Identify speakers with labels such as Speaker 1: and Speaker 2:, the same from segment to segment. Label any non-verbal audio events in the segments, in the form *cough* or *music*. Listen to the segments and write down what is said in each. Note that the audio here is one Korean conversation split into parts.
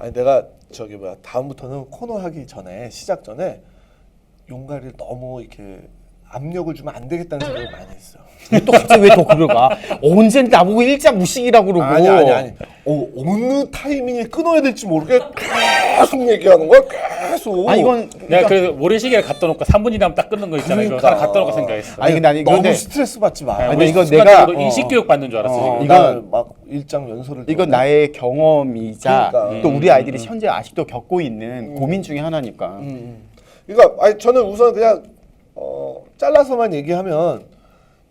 Speaker 1: 아니 내가 저기 뭐야 다음부터는 코너 하기 전에 시작 전에 용가리를 너무 이렇게 압력을 주면 안 되겠다는 생각을 많이 했어요.
Speaker 2: 또 갑자기 왜더 그걸 가? 언제 나보고 일자 무식이라고 그러고.
Speaker 1: 아니 아니 아니. 어, 어느 타이밍에 끊어야 될지 모르게 계속 얘기하는 거야. 계속.
Speaker 2: 아 이건
Speaker 3: 내가 그래서 모래시계를 갖다 놓고 3분 지나면 딱 끊는 거 있잖아요. 이거
Speaker 1: 그러니까.
Speaker 3: 하나 갖다 놓고 생각했어.
Speaker 2: 아니 근데 아니
Speaker 1: 너무 스트레스 받지 마.
Speaker 2: 아니,
Speaker 3: 우리
Speaker 2: 이거 내가-
Speaker 3: 인식 교육 받는 줄 알았어.
Speaker 1: 어,
Speaker 3: 지금.
Speaker 2: 이건-
Speaker 1: 막 일장 연설을
Speaker 2: 이건 나의 경험이자
Speaker 1: 그러니까.
Speaker 2: 또 우리 아이들이 현재 아직도 겪고 있는 고민 중에 하나니까.
Speaker 1: 그러니까 아니 저는 우선 그냥 어, 잘라서만 얘기하면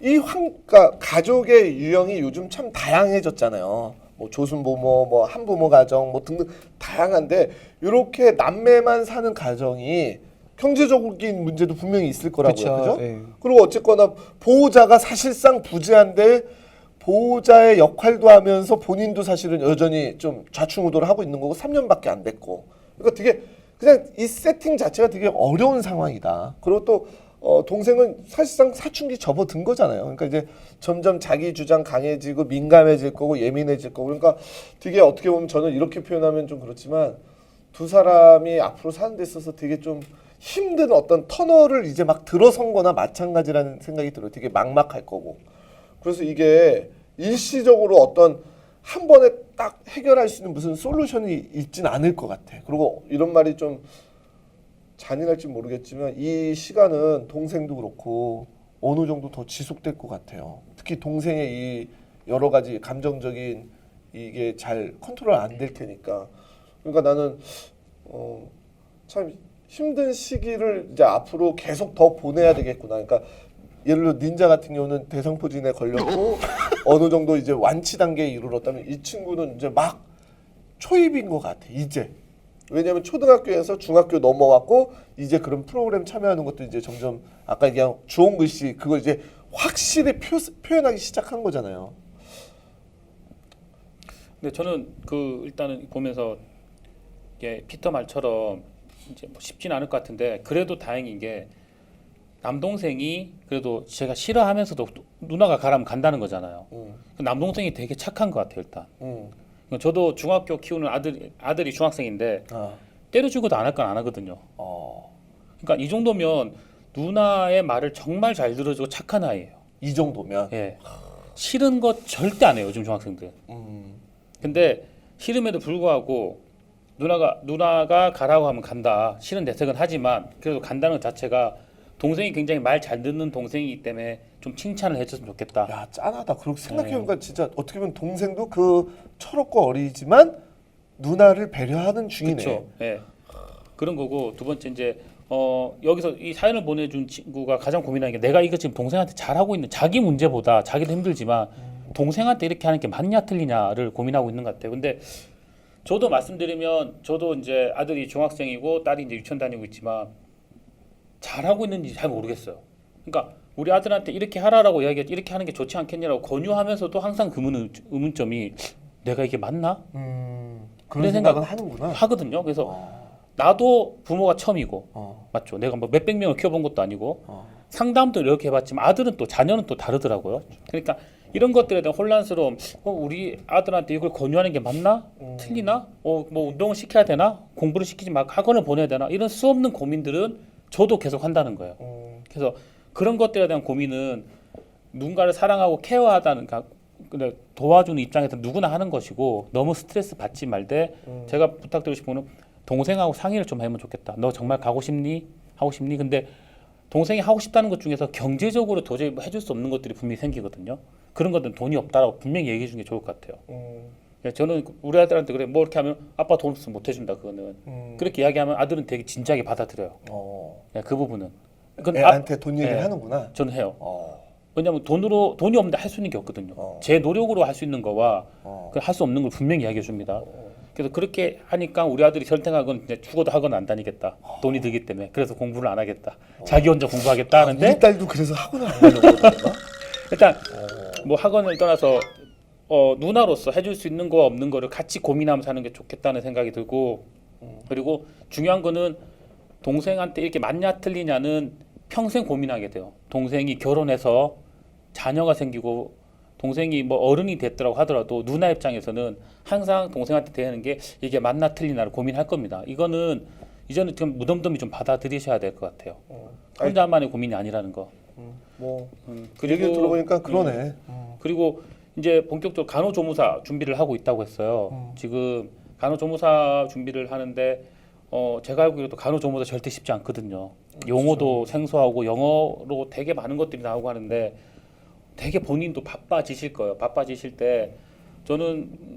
Speaker 1: 이 황, 그러니까 가족의 유형이 요즘 참 다양해졌잖아요. 뭐 조순부모, 뭐 한부모 가정, 뭐 등등 다양한데 이렇게 남매만 사는 가정이 경제적인 문제도 분명히 있을 거라고요, 그죠?
Speaker 2: 예.
Speaker 1: 그리고 어쨌거나 보호자가 사실상 부재한데 보호자의 역할도 하면서 본인도 사실은 여전히 좀 좌충우돌을 하고 있는 거고 3년밖에 안 됐고 그러니까 되게 그냥 이 세팅 자체가 되게 어려운 상황이다. 그리고 또 어, 동생은 사실상 사춘기 접어든 거잖아요. 그러니까 이제 점점 자기 주장 강해지고 민감해질 거고 예민해질 거고 그러니까 되게 어떻게 보면 저는 이렇게 표현하면 좀 그렇지만 두 사람이 앞으로 사는 데 있어서 되게 좀 힘든 어떤 터널을 이제 막 들어선 거나 마찬가지라는 생각이 들어요. 되게 막막할 거고. 그래서 이게 일시적으로 어떤 한 번에 딱 해결할 수 있는 무슨 솔루션이 있진 않을 것 같아. 그리고 이런 말이 좀 잔인할지 모르겠지만 이 시간은 동생도 그렇고 어느 정도 더 지속될 것 같아요. 특히 동생의 이 여러 가지 감정적인 이게 잘 컨트롤 안 될 테니까. 그러니까 나는 어, 참 힘든 시기를 이제 앞으로 계속 더 보내야 되겠구나. 그러니까 예를 들어 닌자 같은 경우는 대상포진에 걸렸고 *laughs* 어느 정도 이제 완치 단계에 이르렀다면 이 친구는 이제 막 초입인 것 같아. 이제 왜냐하면 초등학교에서 중학교 넘어왔고 이제 그런 프로그램 참여하는 것도 이제 점점 아까 얘기한 주홍 글씨 그걸 이제 확실히 표, 표현하기 시작한 거잖아요.
Speaker 3: 근데 저는 그 일단은 보면서 이게 피터 말처럼 이제 뭐 쉽지는 않을 것 같은데 그래도 다행인 게 남동생이 그래도 제가 싫어하면서도 또 누나가 가라면 간다는 거잖아요.
Speaker 1: 음,
Speaker 3: 그 남동생이 되게 착한 것 같아요 일단.
Speaker 1: 음,
Speaker 3: 저도 중학교 키우는 아들 아들이 중학생인데
Speaker 1: 아,
Speaker 3: 때려주고도 안 할 건 안 하거든요.
Speaker 1: 어,
Speaker 3: 그러니까 이 정도면 누나의 말을 정말 잘 들어주고 착한 아이예요.
Speaker 1: 이 정도면.
Speaker 3: 예. 싫은 거 절대 안 해요 요즘 중학생들.
Speaker 1: 음,
Speaker 3: 근데 싫음에도 불구하고 누나가 누나가 가라고 하면 간다. 싫은 내색은 하지만 그래도 간다는 것 자체가 동생이 굉장히 말 잘 듣는 동생이기 때문에 좀 칭찬을 해줬으면 좋겠다.
Speaker 1: 야 짠하다. 그렇게 생각해보니까
Speaker 3: 네.
Speaker 1: 진짜 어떻게 보면 동생도 그 철없고 어리지만 누나를 배려하는 중이네.
Speaker 3: 그렇죠. 예. 그런 거고 두 번째 이제 어 여기서 이 사연을 보내준 친구가 가장 고민하는 게 내가 이거 지금 동생한테 잘하고 있는 자기 문제보다 자기도 힘들지만 동생한테 이렇게 하는 게 맞냐 틀리냐를 고민하고 있는 것 같아요. 근데 저도 말씀드리면 저도 이제 아들이 중학생이고 딸이 이제 유치원 다니고 있지만 잘하고 있는지 잘 모르겠어요. 그러니까 우리 아들한테 이렇게 하라라고 이야기했지 이렇게 하는 게 좋지 않겠냐라고 권유하면서도 항상 그 의문, 의문점이 내가 이게 맞나?
Speaker 1: 음,
Speaker 3: 그런
Speaker 1: 그런
Speaker 3: 생각-
Speaker 1: 생각은 하는구나.
Speaker 3: 하거든요. 그래서
Speaker 1: 어,
Speaker 3: 나도 부모가 처음이고
Speaker 1: 어,
Speaker 3: 맞죠. 내가 뭐 몇백 명을 키워본 것도 아니고
Speaker 1: 어.
Speaker 3: 상담도 이렇게 해봤지만 아들은 또 자녀는 또 다르더라고요. 그러니까 이런 것들에 대한 혼란스러움. 어, 우리 아들한테 이걸 권유하는 게 맞나? 틀리나? 어, 뭐 운동을 시켜야 되나? 공부를 시키지 말고 학원을 보내야 되나? 이런 수 없는 고민들은 저도 계속 한다는 거예요.
Speaker 1: 음,
Speaker 3: 그래서 그런 것들에 대한 고민은 누군가를 사랑하고 케어하다는 그러니까 근데 도와주는 입장에서 누구나 하는 것이고 너무 스트레스 받지 말되
Speaker 1: 음.
Speaker 3: 제가 부탁드리고 싶은 거는 동생하고 상의를 좀 하면 좋겠다. 너 정말 가고 싶니? 하고 싶니? 근데 동생이 하고 싶다는 것 중에서 경제적으로 도저히 뭐 해줄 수 없는 것들이 분명히 생기거든요. 그런 것들은 돈이 없다라고 분명히 얘기해 주는 게 좋을 것 같아요.
Speaker 1: 음,
Speaker 3: 저는 우리 아들한테 그래 뭐 이렇게 하면 아빠 돈 없으면 못 해준다 그거는
Speaker 1: 음.
Speaker 3: 그렇게 이야기하면 아들은 되게 진지하게 받아들여요.
Speaker 1: 어.
Speaker 3: 예, 그 부분은. 그건 아-
Speaker 1: 애한테 돈 얘기를
Speaker 3: 예.
Speaker 1: 하는구나.
Speaker 3: 저는 해요.
Speaker 1: 어,
Speaker 3: 왜냐하면 돈으로 돈이 없는데 할 수 있는 게 없거든요.
Speaker 1: 어.
Speaker 3: 제 노력으로 할 수 있는 거와
Speaker 1: 어.
Speaker 3: 할 수 없는 걸 분명히 이야기해 줍니다. 그래서 그렇게 하니까 우리 아들이 선택하건 이제 죽어도 학원 안 다니겠다. 돈이 들기 때문에 그래서 공부를 안 하겠다. 자기 혼자 공부하겠다
Speaker 1: 아,
Speaker 3: 하는데
Speaker 1: 우리 딸도 그래서 학원을 안 가려고 그러나? *laughs*
Speaker 3: 일단 뭐 학원을 떠나서 어, 누나로서 해줄 수 있는 거와 없는 거를 같이 고민하면서 하는 게 좋겠다는 생각이 들고 그리고 중요한 거는 동생한테 이렇게 맞냐 틀리냐는 평생 고민하게 돼요. 동생이 결혼해서 자녀가 생기고 동생이 뭐 어른이 됐더라고 하더라도 누나 입장에서는 항상 동생한테 대하는 게 이게 맞나 틀리나를 고민할 겁니다. 이거는 이제는 좀 무덤덤이 좀 받아들이셔야 될 것 같아요.
Speaker 1: 아니,
Speaker 3: 혼자만의 고민이 아니라는 거.
Speaker 1: 뭐
Speaker 3: 음,
Speaker 1: 얘기를 들어보니까 그러네.
Speaker 3: 음, 그리고 이제 본격적으로 간호조무사 준비를 하고 있다고 했어요.
Speaker 1: 음.
Speaker 3: 지금 간호조무사 준비를 하는데 어 제가 알기로도 간호조무사 절대 쉽지 않거든요.
Speaker 1: 그렇죠.
Speaker 3: 용어도 생소하고 영어로 되게 많은 것들이 나오고 하는데 되게 본인도 바빠지실 거예요. 바빠지실 때 저는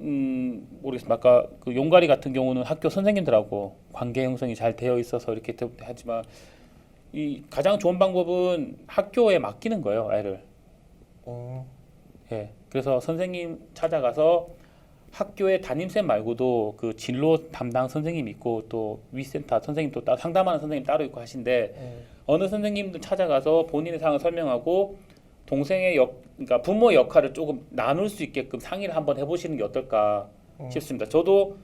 Speaker 3: 음 모르겠습니다. 아까 그 용가리 같은 경우는 학교 선생님들하고 관계 형성이 잘 되어 있어서 이렇게 되- 하지만 이 가장 좋은 방법은 학교에 맡기는 거예요, 아이를.
Speaker 1: 어,
Speaker 3: 예. 그래서 선생님 찾아가서 학교에 담임쌤 말고도 그 진로 담당 선생님 있고 또 위센터 선생님 또 따, 상담하는 선생님 따로 있고 하신데
Speaker 1: 음.
Speaker 3: 어느 선생님들 찾아가서 본인의 상황을 설명하고 동생의 역 그러니까 부모의 역할을 조금 나눌 수 있게끔 상의를 한번 해보시는 게 어떨까
Speaker 1: 음.
Speaker 3: 싶습니다. 저도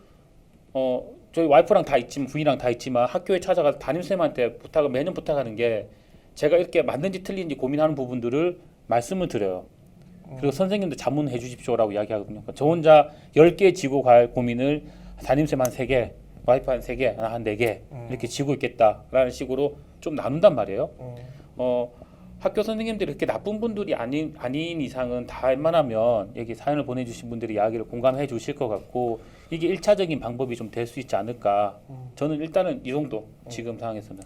Speaker 3: 어 저희 와이프랑 다 있지만 부인랑 다 있지만 학교에 찾아가서 담임쌤한테 부탁을 매년 부탁하는 게 제가 이렇게 맞는지 틀린지 고민하는 부분들을 말씀을 드려요. 그리고 선생님들 자문해 주십시오라고 이야기하거든요. 그러니까 저 혼자 10개 지고 갈 고민을 담임쌤 한 3개, 와이프 한 3개, 한 4개 이렇게 지고 있겠다라는 식으로 좀 나눈단 말이에요.
Speaker 1: 음.
Speaker 3: 어, 학교 선생님들이 그렇게 나쁜 분들이 아닌 아닌 이상은 다 웬만하면 여기 사연을 보내주신 분들이 이야기를 공감해 주실 것 같고 이게 일차적인 방법이 좀 될 수 있지 않을까. 저는 일단은 이 정도 지금 상황에서는.